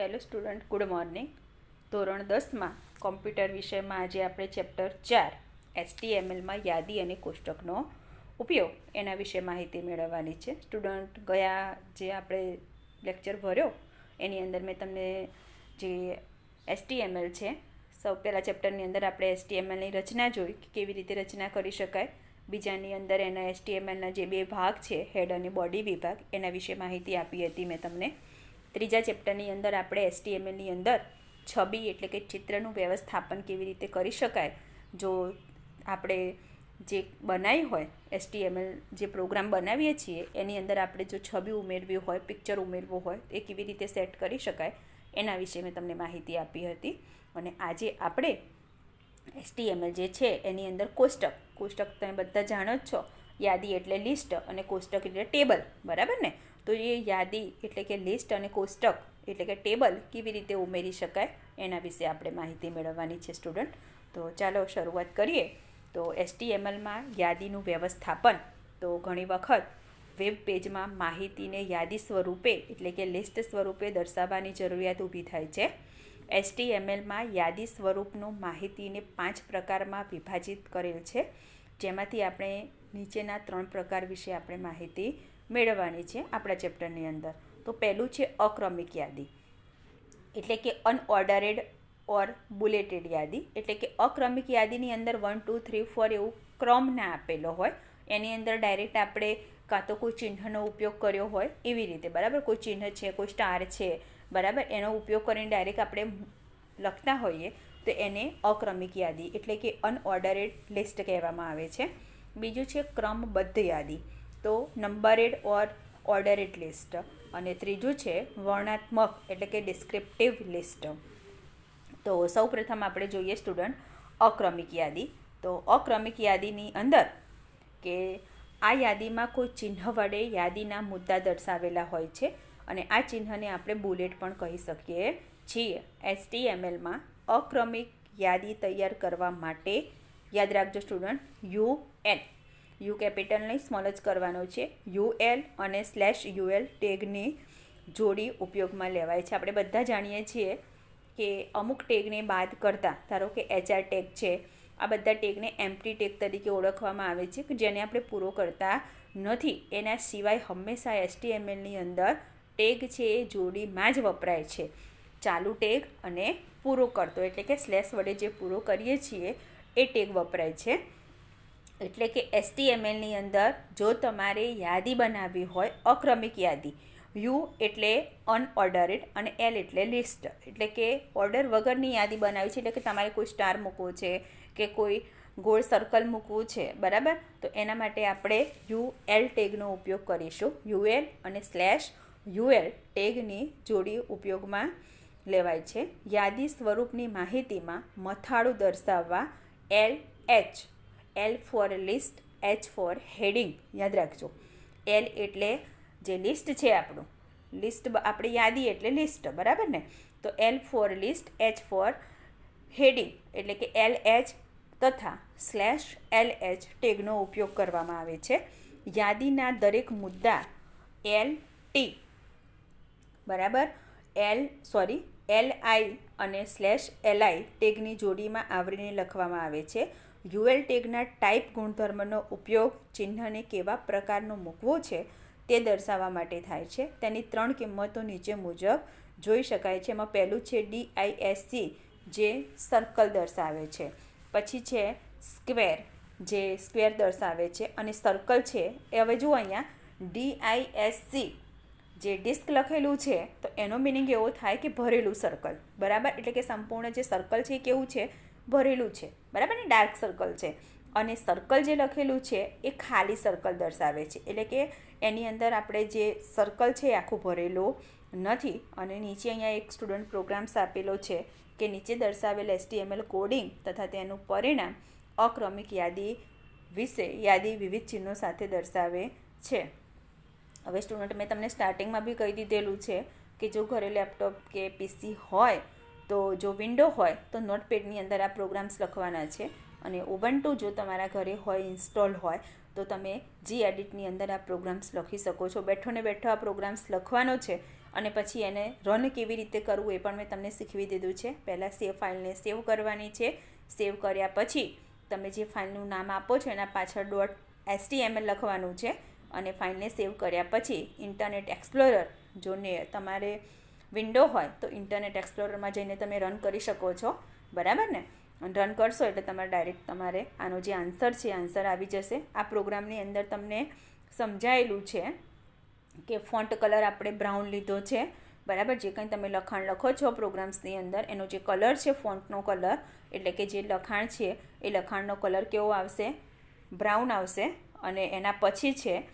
Hello student, good morning. ધોરણ દસમાં computer વિષયમાં આજે આપણે ચેપ્ટર ચાર, એચટીએમએલમાં યાદી અને કોષ્ટકનો ઉપયોગ એના વિશે માહિતી મેળવવાની છે. સ્ટુડન્ટ, ગયા જે આપણે લેક્ચર ભર્યો, એની અંદર મેં તમને જે એચટીએમએલ છે, સૌ પહેલાં ચેપ્ટરની અંદર આપણે એચટીએમએલની રચના જોઈ કે કેવી રીતે રચના કરી શકાય. બીજાની અંદર એના એચટીએમએલના જે બે ભાગ છે, હેડ અને બોડી વિભાગ, એના વિશે માહિતી આપી હતી મેં તમને. ત્રીજા ચેપ્ટરની અંદર આપણે એસટીએમએલની અંદર છબી એટલે કે ચિત્રનું વ્યવસ્થાપન કેવી રીતે કરી શકાય, જો આપણે જે બનાવી હોય એસટીએમએલ જે પ્રોગ્રામ બનાવીએ છીએ, એની અંદર આપણે જો છબી ઉમેરવી હોય, પિક્ચર ઉમેરવું હોય, એ કેવી રીતે સેટ કરી શકાય, એના વિશે મેં તમને માહિતી આપી હતી. અને આજે આપણે એસટીએમએલ જે છે, એની અંદર કોષ્ટક કોષ્ટક તમે બધા જાણો જ છો, યાદી એટલે લિસ્ટ અને કોષ્ટક એટલે ટેબલ, બરાબર ને? તો એ યાદી એટલે કે લિસ્ટ અને કોષ્ટક એટલે કે ટેબલ કેવી રીતે ઉમેરી શકાય એના વિશે આપણે માહિતી મેળવવાની છે સ્ટુડન્ટ. તો ચાલો શરૂઆત કરીએ. તો એસટીએમએલમાં યાદીનું વ્યવસ્થાપન. તો ઘણી વખત વેબ પેજમાં માહિતીને યાદી સ્વરૂપે એટલે કે લિસ્ટ સ્વરૂપે દર્શાવવાની જરૂરિયાત ઊભી થાય છે. એસટીએમએલમાં યાદી સ્વરૂપનું માહિતીને પાંચ પ્રકારમાં વિભાજિત કરેલ છે. જેમાંથી આપણે નીચેના ત્રણ પ્રકાર વિશે આપણે માહિતી મેળવવાની છે આપણા ચેપ્ટરની અંદર. તો પહેલું છે અક્રમિક યાદી. એટલે કે અનઓર્ડરેડ ઓર બુલેટેડ યાદી. એટલે કે અક્રમિક યાદીની અંદર વન ટુ થ્રી ફોર એવું ક્રમ ના આપેલો હોય. એની અંદર ડાયરેક્ટ આપણે કાં તો કોઈ ચિહ્નનો ઉપયોગ કર્યો હોય એવી રીતે. બરાબર? કોઈ ચિહ્ન છે, કોઈ સ્ટાર છે, બરાબર? એનો ઉપયોગ કરીને ડાયરેક્ટ આપણે લખતા હોઈએ તો એને અક્રમિક યાદી એટલે કે અનઓર્ડરેડ લિસ્ટ કહેવામાં આવે છે. બીજું છે ક્રમબદ્ધ યાદી. તો નંબરેડ ઓર ઓર્ડરેડ લિસ્ટ અને ત્રીજું છે વર્ણાત્મક એટલે કે ડિસ્ક્રિપ્ટિવ લિસ્ટ તો સૌપ્રથમ આપણે જોઈએ સ્ટુડન્ટ અક્રમિક યાદી. તો અક્રમિક યાદીની અંદર કે આ યાદીમાં કોઈ ચિહ્ન વડે યાદીના મુદ્દા દર્શાવેલા હોય છે અને આ ચિહ્નને આપણે બુલેટ પણ કહી શકીએ છીએ. એસટીએમએલમાં અક્રમિક યાદી તૈયાર કરવા માટે યાદ રાખજો student U L U capital નહીં સ્મોલ જ કરવાનો છે. યુએલ અને સ્લેશ યુએલ ટેગની જોડી ઉપયોગમાં લેવાય છે. આપણે બધા જાણીએ છીએ કે અમુક ટેગને બાદ કરતાં, ધારો કે એચઆર ટેગ છે, આ બધા ટેગને એમ્પ્ટી ટેગ તરીકે ઓળખવામાં આવે છે કે જેને આપણે પૂરો કરતા નથી. એના સિવાય હંમેશા એસટીએમએલની અંદર ટેગ છે એ જોડીમાં જ વપરાય છે. ચાલુ ટેગ અને પૂરો કરતો, એટલે કે સ્લેશ વડે જે પૂરો કરીએ છીએ, એ ટેગ વપરાય છે. એટલે કે એસટીએમએલની અંદર જો તમારે યાદી બનાવવી હોય, અક્રમિક યાદી, યુ એટલે અનઓર્ડરેડ અને એલ એટલે લિસ્ટ એટલે કે ઓર્ડર વગરની યાદી બનાવી છે, એટલે કે તમારે કોઈ સ્ટાર મૂકવો છે કે કોઈ ગોળ સર્કલ મૂકવું છે, બરાબર? તો એના માટે આપણે યુ એલ ટેગનો ઉપયોગ કરીશું. યુએલ અને સ્લેશ યુએલ ટેગની જોડી ઉપયોગમાં લેવાય છે. યાદી સ્વરૂપની માહિતીમાં મથાળું દર્શાવવા L H L for list H for heading યાદ રાખજો. એલ એટલે જે લિસ્ટ છે આપણું. લિસ્ટ આપણી યાદી એટલે લિસ્ટ બરાબર ને? તો L for list H for heading એટલે કે એલ એચ તથા સ્લેશ એલ એચ ટેગનો ઉપયોગ કરવામાં આવે છે. યાદીના દરેક મુદ્દા એલ ટી બરાબર? એલ સોરી એલ આઈ અને સ્લેશ એલઆઈ ટેગની જોડીમાં આવરીને લખવામાં આવે છે. યુએલ ટેગના ટાઈપ ગુણધર્મનો ઉપયોગ ચિહ્નને કેવા પ્રકારનો મૂકવો છે તે દર્શાવવા માટે થાય છે. તેની ત્રણ કિંમતો નીચે મુજબ જોઈ શકાય છે. એમાં પહેલું છે ડીઆઈએસસી, જે સર્કલ દર્શાવે છે. પછી છે સ્ક્વેર જે સ્ક્વેર દર્શાવે છે. અને સર્કલ છે એ હવે જુઓ અહીંયા, ડીઆઈએસસી, જે ડિસ્ક લખેલું છે, તો એનો મિનિંગ એવો થાય કે ભરેલું સર્કલ બરાબર? એટલે કે સંપૂર્ણ જે સર્કલ છે એ કેવું છે? ભરેલું છે. બરાબર ને? ડાર્ક સર્કલ છે. અને સર્કલ જે લખેલું છે એ ખાલી સર્કલ દર્શાવે છે. એટલે કે એની અંદર આપણે જે સર્કલ છે આખું ભરેલું નથી. અને નીચે અહીંયા એક સ્ટુડન્ટ પ્રોગ્રામ્સ આપેલો છે કે નીચે દર્શાવેલ એસટીએમએલ કોડિંગ તથા તેનું પરિણામ અક્રમિક યાદી વિશે યાદી વિવિધ ચિહ્નો સાથે દર્શાવે છે. હવે સ્ટુડન્ટ, મેં તમને સ્ટાર્ટિંગમાં બી કહી દીધેલું છે કે જો ઘરે લેપટોપ કે પીસી હોય તો જો વિન્ડો હોય તો નોટપેડની અંદર આ પ્રોગ્રામ્સ લખવાના છે. અને ઉબન્ટુ જો તમારા ઘરે હોય ઇન્સ્ટોલ હોય, તો તમે જી એડિટની અંદર આ પ્રોગ્રામ્સ લખી શકો છો. બેઠો ને બેઠો આ પ્રોગ્રામ્સ લખવાનો છે અને પછી એને રન કેવી રીતે કરવું એ પણ મેં તમને શીખવી દીધું છે. પહેલાં સેવ ફાઇલને સેવ કરવાની છે. સેવ કર્યા પછી તમે જે ફાઇલનું નામ આપો છો એના પાછળ ડોટ એસટીએમએલ લખવાનું છે. અને ફાઇલને સેવ કર્યા પછી ઇન્ટરનેટ એક્સપ્લોરર જો ને તમારે વિન્ડો હોય તો ઇન્ટરનેટ એક્સપ્લોરરમાં જઈને તમે રન કરી શકો છો. બરાબર ને? રન કરશો એટલે તમારે ડાયરેક્ટ તમારે આનો જે આન્સર છે આન્સર આવી જશે. આ પ્રોગ્રામની અંદર તમને સમજાયેલું છે કે ફોન્ટ કલર આપણે બ્રાઉન લીધો છે. બરાબર? જે કંઈ તમે લખાણ લખો છો પ્રોગ્રામ્સની અંદર, એનો જે કલર છે ફોન્ટનો કલર, એટલે કે જે લખાણ છે એ લખાણનો કલર કેવો આવશે? બ્રાઉન આવશે. અને એના પછી છે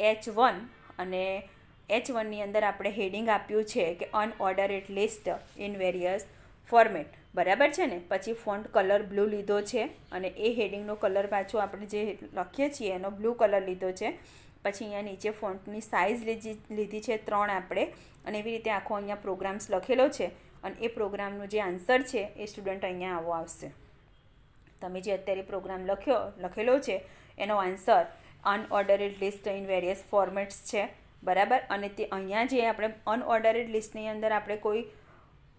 એચ વન અને એચ વનની અંદર આપણે હેડિંગ આપ્યું છે કે unordered list in various format બરાબર છે ને? પછી ફોન્ટ કલર બ્લુ લીધો છે અને એ હેડિંગનો કલર પાછો આપણે જે લખીએ છીએ એનો બ્લુ કલર લીધો છે. પછી અહીંયા નીચે ફોન્ટની સાઇઝ લીધી લીધી છે ત્રણ આપણે અને એવી રીતે આખો અહીંયા પ્રોગ્રામ્સ લખેલો છે અને એ પ્રોગ્રામનો જે આન્સર છે એ સ્ટુડન્ટ અહીંયા આવો આવશે. તમે જે અત્યારે પ્રોગ્રામ લખ્યો, લખેલો છે એનો answer unordered list in various formats છે. બરાબર? અને તે અહીંયા જે આપણે અનઓર્ડરેડ લિસ્ટની અંદર આપણે કોઈ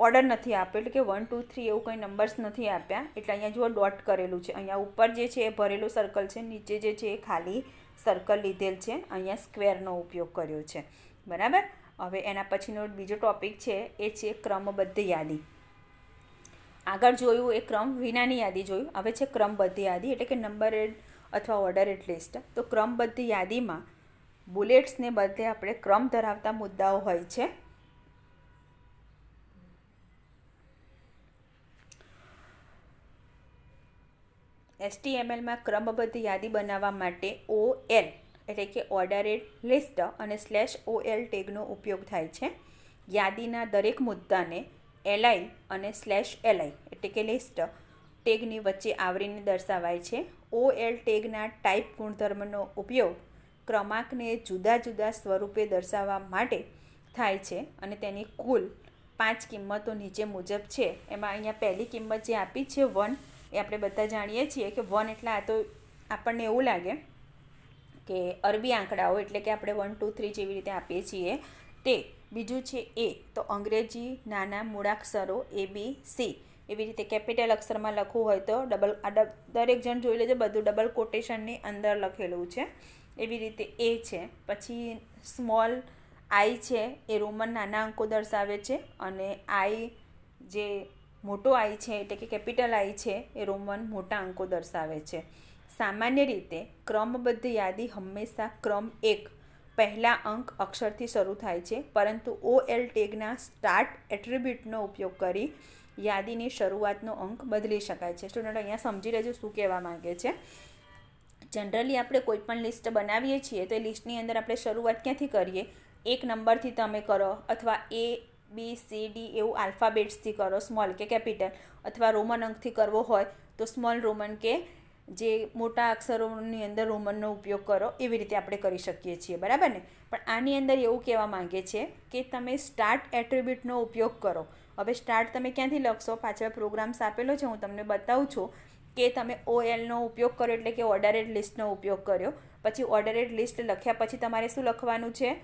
ઓર્ડર નથી આપ્યો, એટલે કે વન ટુ થ્રી એવું કંઈ નંબર્સ નથી આપ્યા. એટલે અહીંયા જુઓ ડોટ કરેલું છે. અહીંયા ઉપર જે છે એ ભરેલું સર્કલ છે, નીચે જે છે એ ખાલી સર્કલ લીધેલ છે. અહીંયા સ્ક્વેરનો ઉપયોગ કર્યો છે. બરાબર? હવે એના પછીનો બીજો ટોપિક છે, એ છે ક્રમબદ્ધ યાદી. આગળ જોયું એ ક્રમ, વિનાની યાદી જોયું. હવે છે ક્રમબદ્ધ યાદી, એટલે કે નંબરેડ અથવા ઓર્ડરેડ લિસ્ટ તો ક્રમબદ્ધ યાદીમાં બુલેટ્સને બદલે આપણે ક્રમ ધરાવતા મુદ્દાઓ હોય છે. એસટીએમએલમાં ક્રમબદ્ધ યાદી બનાવવા માટે ઓ એલ એટલે કે ઓર્ડરેડ લિસ્ટ અને સ્લેશ ઓ એલ ટેગનો ઉપયોગ થાય છે. યાદીના દરેક મુદ્દાને એલઆઈ અને સ્લેશ એલઆઈ એટલે કે લિસ્ટ ટેગની વચ્ચે આવરીને દર્શાવાય છે. ઓ એલ ટેગના ટાઈપ ગુણધર્મનો ઉપયોગ ક્રમાંકને જુદા જુદા સ્વરૂપે દર્શાવવા માટે થાય છે અને તેની કુલ પાંચ કિંમતો નીચે મુજબ છે. એમાં અહીંયા પહેલી કિંમત જે આપી છે વન, એ આપણે બધા જાણીએ છીએ કે વન એટલે આ તો આપણને એવું લાગે કે અરબી આંકડાઓ એટલે કે આપણે વન, ટુ, થ્રી જેવી રીતે આપીએ છીએ. તે બીજું છે એ, તો અંગ્રેજી નાના મૂળાક્ષરો એ, બી, સી એવી રીતે કેપિટલ અક્ષરમાં લખવું હોય તો ડબલ, આ દરેક જણ જોઈ લેજો, બધું ડબલ કોટેશનની અંદર લખેલું છે. એવી રીતે એ છે. પછી સ્મોલ આઈ છે, એ રોમન નાના અંકો દર્શાવે છે અને આઈ જે મોટો આઈ છે, એટલે કે કેપિટલ આઈ છે, એ રોમન મોટા અંકો દર્શાવે છે. સામાન્ય રીતે ક્રમબદ્ધ યાદી હંમેશા ક્રમ એક, પહેલા અંક અક્ષરથી શરૂ થાય છે, પરંતુ ઓ એલ ટેગના સ્ટાર્ટ એટ્રીબ્યુટનો ઉપયોગ કરી યાદીની શરૂઆતનો અંક બદલી શકાય છે. સ્ટુડન્ટ અહીંયા સમજી લેજો શું કહેવા માગે છે. જનરલી આપણે કોઈ પણ લિસ્ટ બનાવીએ છીએ તો એ લિસ્ટની અંદર આપણે શરૂઆત ક્યાંથી કરીએ? એક નંબરથી તમે કરો અથવા એ બી સી ડી એવું આલ્ફાબેટ્સથી કરો સ્મોલ કે કેપિટલ અથવા રોમન અંકથી કરવો હોય તો સ્મોલ રોમન કે જે મોટા અક્ષરોની અંદર રોમનનો ઉપયોગ કરો, એવી રીતે આપણે કરી શકીએ છીએ, બરાબર ને? પણ આની અંદર એવું કહેવા માંગે છે કે તમે સ્ટાર્ટ એટ્રીબ્યુટનો ઉપયોગ કરો. હવે સ્ટાર્ટ તમે ક્યાંથી લખશો? પાછળ પ્રોગ્રામ્સ આપેલો છે, હું તમને બતાવું છું. કે તમે ઓએલનો ઉપયોગ કર્યો એટલે કે ઓર્ડરેડ લિસ્ટનો ઉપયોગ કર્યો. પછી ઓર્ડરેડ લિસ્ટ લખ્યા પછી તમારે શું લખવાનું છે?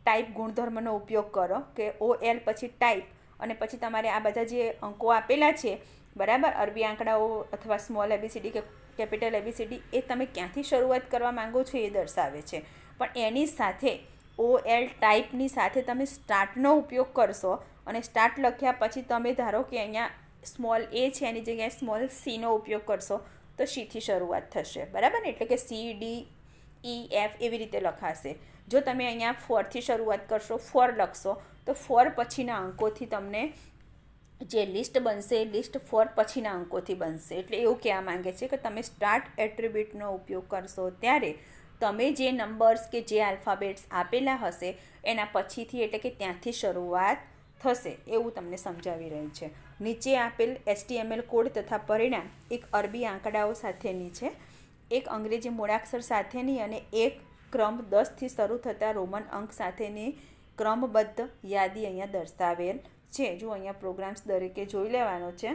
ટાઈપ ગુણધર્મનો ઉપયોગ કરો, કે ઓ એલ પછી ટાઈપ અને પછી તમારે આ બધા જે અંકો આપેલા છે, બરાબર? અરબી આંકડાઓ અથવા સ્મોલ એબીસીડી કે કેપિટલ એબીસીડી એ તમે ક્યાંથી શરૂઆત કરવા માંગો છો એ દર્શાવે છે. પણ એની સાથે ઓ એલ ટાઈપની સાથે તમે સ્ટાર્ટનો ઉપયોગ કરશો અને સ્ટાર્ટ લખ્યા પછી તમે ધારો કે અહીંયા સ્મોલ એ છે, એની જગ્યાએ સ્મોલ સીનો ઉપયોગ કરશો, તો સીથી શરૂઆત થશે. બરાબર? ને એટલે કે સી, ડી, ઈ, એફ એવી રીતે લખાશે. જો તમે અહીંયા ફોરથી શરૂઆત કરશો, ફોર લખશો, તો ફોર પછીના અંકોથી તમને જે લિસ્ટ બનશે, એ લિસ્ટ ફોર પછીના અંકોથી બનશે. એટલે એવું કહેવા માંગે છે કે તમે સ્ટાર્ટ એટ્રીબ્યુટનો ઉપયોગ કરશો ત્યારે તમે જે નંબર્સ કે જે આલ્ફાબેટ્સ આપેલા હશે, એના પછીથી એટલે કે ત્યાંથી શરૂઆત થશે એવું તમને સમજાવી રહ્યું છે. નીચે આપેલ એસટીએમએલ કોડ તથા પરિણામ એક અરબી આંકડાઓ સાથેની છે, એક અંગ્રેજી મૂળાક્ષર સાથેની અને એક ક્રમ દસથી શરૂ થતા રોમન અંક સાથેની ક્રમબદ્ધ યાદી અહીંયા દર્શાવેલ છે. જો અહીંયા પ્રોગ્રામ્સ દરેકે જોઈ લેવાનો છે.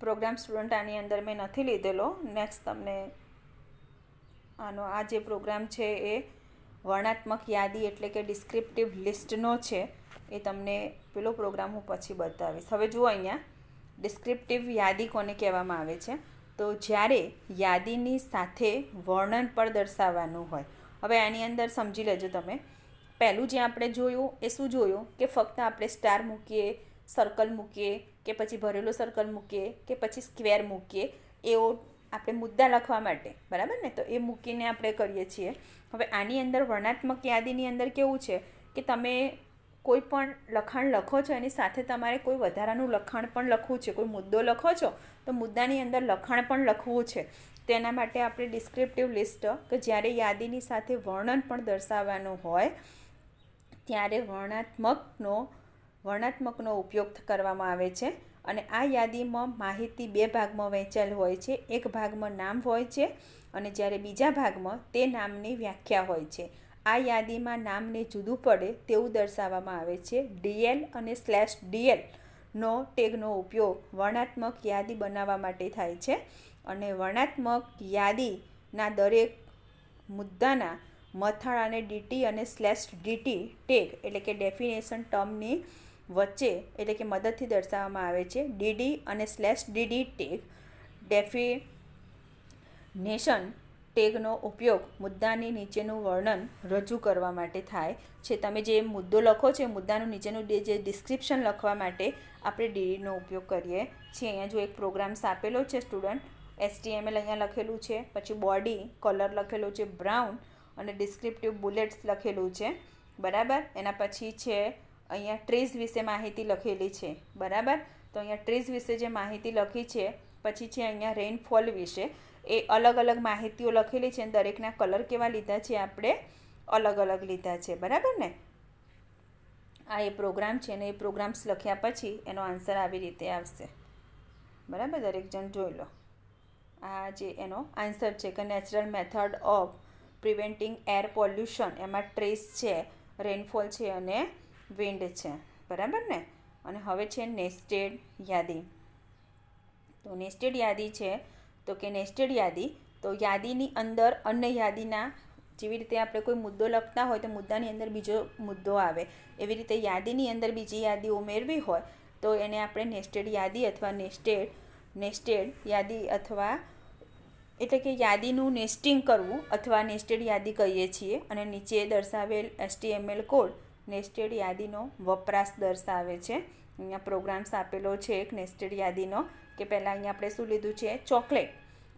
પ્રોગ્રામ સ્ટુડન્ટ આની અંદર મેં નથી લીધેલો. નેક્સ્ટ તમને આનો આ જે પ્રોગ્રામ છે એ વર્ણાત્મક યાદી એટલે કે ડિસ્ક્રિપ્ટિવ લિસ્ટનો છે, એ તમને પેલો પ્રોગ્રામ હું પછી બતાવીશ. હવે જુઓ અહીંયા ડિસ્ક્રિપ્ટિવ યાદી કોને કહેવામાં આવે છે? તો જ્યારે યાદીની સાથે વર્ણન પણ દર્શાવવાનું હોય. હવે આની અંદર સમજી લેજો તમે. પહેલું જે આપણે જોયું, એ શું જોયું? કે ફક્ત આપણે સ્ટાર મૂકીએ સર્કલ મૂકીએ, કે પછી ભરેલો સર્કલ મૂકીએ, કે પછી સ્ક્વેર મૂકીએ, એવો આપણે મુદ્દા લખવા માટે, બરાબર ને? તો એ મૂકીને આપણે કરીએ છીએ. હવે આની અંદર વર્ણાત્મક યાદીની અંદર કેવું છે કે તમે કોઈ પણ લખાણ લખો છો, એની સાથે તમારે કોઈ વધારાનું લખાણ પણ લખવું છે. કોઈ મુદ્દો લખો છો, તો મુદ્દાની અંદર લખાણ પણ લખવું છે. તેના માટે આપણે ડિસ્ક્રિપ્ટિવ લિસ્ટ કે જ્યારે યાદીની સાથે વર્ણન પણ દર્શાવવાનું હોય, ત્યારે વર્ણાત્મકનો વર્ણાત્મકનો ઉપયોગ કરવામાં આવે છે. અને આ યાદીમાં માહિતી બે ભાગમાં વહેંચાયેલ હોય છે. એક ભાગમાં નામ હોય છે અને જ્યારે બીજા ભાગમાં તે નામની વ્યાખ્યા હોય છે. આ યાદીમાં નામને જુદું પડે તેવું દર્શાવવામાં આવે છે. ડીએલ અને સ્લેશ ડીએલ નો ટેગનો ઉપયોગ વર્ણાત્મક યાદી બનાવવા માટે થાય છે અને વર્ણાત્મક યાદીના દરેક મુદ્દાના મથાળાને ડીટી અને સ્લેશ ડીટી ટેગ એટલે કે ડેફિનેશન ટર્મની વચ્ચે એટલે કે મદદથી દર્શાવવામાં આવે છે ડીડી અને સ્લેશ ડીડી ટેગ ડેફિનેશન ટેગનો ઉપયોગ મુદ્દાની નીચેનું વર્ણન રજૂ કરવા માટે થાય છે. તમે જે મુદ્દો લખો છો મુદ્દાનું નીચેનું જે ડિસ્ક્રિપ્શન લખવા માટે આપણે ડીડીનો ઉપયોગ કરીએ છીએ. અહીંયા જો એક પ્રોગ્રામ્સ આપેલો છે સ્ટુડન્ટ એસટીએમએલ અહીંયા લખેલું છે, પછી બોડી કલર લખેલું છે બ્રાઉન અને ડિસ્ક્રિપ્ટિવ બુલેટ્સ લખેલું છે. બરાબર? એના પછી છે અહીંયા ટ્રીઝ વિશે માહિતી લખેલી છે. બરાબર? તો અહીંયા ટ્રીઝ વિશે જે માહિતી લખી છે, પછી છે અહીંયા રેનફોલ વિશે, એ અલગ અલગ માહિતીઓ લખેલી છે અને દરેકના કલર કેવા લીધા છે આપણે અલગ અલગ લીધા છે. બરાબર ને? આ એ પ્રોગ્રામ છે ને એ પ્રોગ્રામ્સ લખ્યા પછી એનો આન્સર આવી રીતે આવશે. બરાબર? દરેક જણ જોઈ લો. આ જે એનો આન્સર છે કે natural method of preventing air pollution એમાં ટ્રેસ છે રેનફોલ છે અને વિન્ડ છે. બરાબર ને? અને હવે છે નેસ્ટેડ યાદી. તો નેસ્ટેડ યાદી છે. તો કે નેસ્ટેડ યાદી, તો યાદીની અંદર અન્ય યાદીના જેવી રીતે આપણે કોઈ મુદ્દો લખતા હોય તો મુદ્દાની અંદર બીજો મુદ્દો આવે. એવી રીતે યાદીની અંદર બીજી યાદી ઉમેરવી હોય, તો એને આપણે નેસ્ટેડ યાદી અથવા નેસ્ટેડ નેસ્ટેડ યાદી અથવા એટલે કે યાદીનું નેસ્ટિંગ કરવું અથવા નેસ્ટેડ યાદી કહીએ છીએ અને નીચે દર્શાવેલ એસટીએમએલ કોડ નેસ્ટેડ યાદીનો વપરાશ દર્શાવે છે. અહીંયા પ્રોગ્રામ્સ આપેલો છે એક નેસ્ટેડ યાદીનો, કે પહેલાં અહીંયા આપણે શું લીધું છે? ચોકલેટ.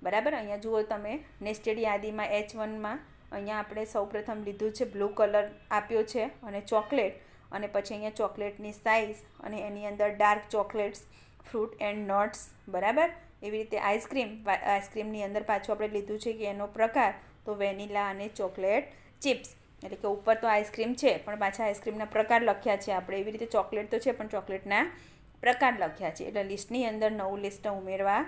બરાબર? અહીંયા જુઓ તમે, નેસ્ટેડ યાદીમાં એચ વનમાં અહીંયા આપણે સૌપ્રથમ લીધું છે, બ્લુ કલર આપ્યો છે અને ચોકલેટ. અને પછી અહીંયા ચોકલેટની સાઇઝ અને એની અંદર dark chocolates fruit and nuts બરાબર? એવી રીતે આઈસ્ક્રીમ આઈસ્ક્રીમની અંદર પાછું આપણે લીધું છે કે એનો પ્રકાર તો વેનીલા અને ચોકલેટ ચિપ્સ એટલે કે ઉપર તો આઈસ્ક્રીમ છે, પણ પાછા આઈસ્ક્રીમના પ્રકાર લખ્યા છે આપણે. એવી રીતે ચોકલેટ તો છે, પણ ચોકલેટના પ્રકાર લખ્યા છે. એટલે લિસ્ટની અંદર નવું લિસ્ટ ઉમેરવા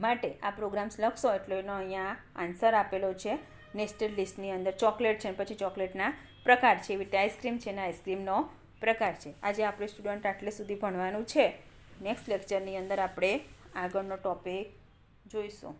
માટે આ પ્રોગ્રામ્સ લખશો એટલે એનો અહીંયા આન્સર આપેલો છે. નેસ્ટેડ લિસ્ટની અંદર ચોકલેટ છે પછી ચોકલેટના પ્રકાર છે. એવી રીતે આઈસ્ક્રીમ છે ને આઈસ્ક્રીમનો પ્રકાર છે. આજે આપણે સ્ટુડન્ટ આટલે સુધી ભણવાનું છે. નેક્સ્ટ લેક્ચરની અંદર આપણે આગળનો ટોપિક જોઈશું.